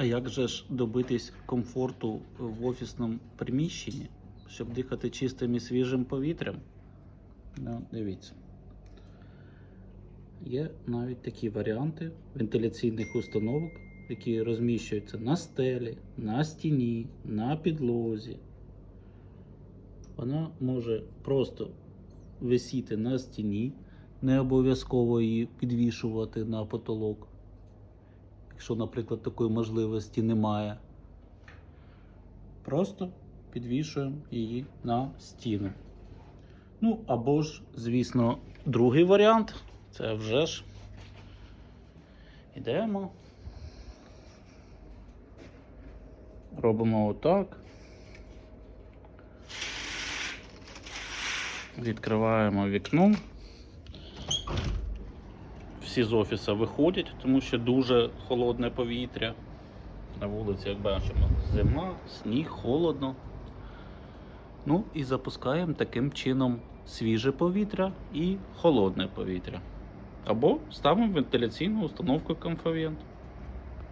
А як же ж добитись комфорту в офісному приміщенні, щоб дихати чистим і свіжим повітрям? Ну, дивіться. Є навіть такі варіанти вентиляційних установок, які розміщуються на стелі, на стіні, на підлозі. Вона може просто висіти на стіні, не обов'язково її підвішувати на потолок якщо, наприклад, такої можливості немає. Просто підвішуємо її на стіну. Ну, або ж, звісно, другий варіант це вже ж ідемо. Робимо отак. Відкриваємо вікно всі з офісу виходять, тому що дуже холодне повітря. На вулиці, як бачимо, зима, сніг, холодно. Ну і запускаємо таким чином свіже повітря і холодне повітря. Або ставимо вентиляційну установку Комфавент.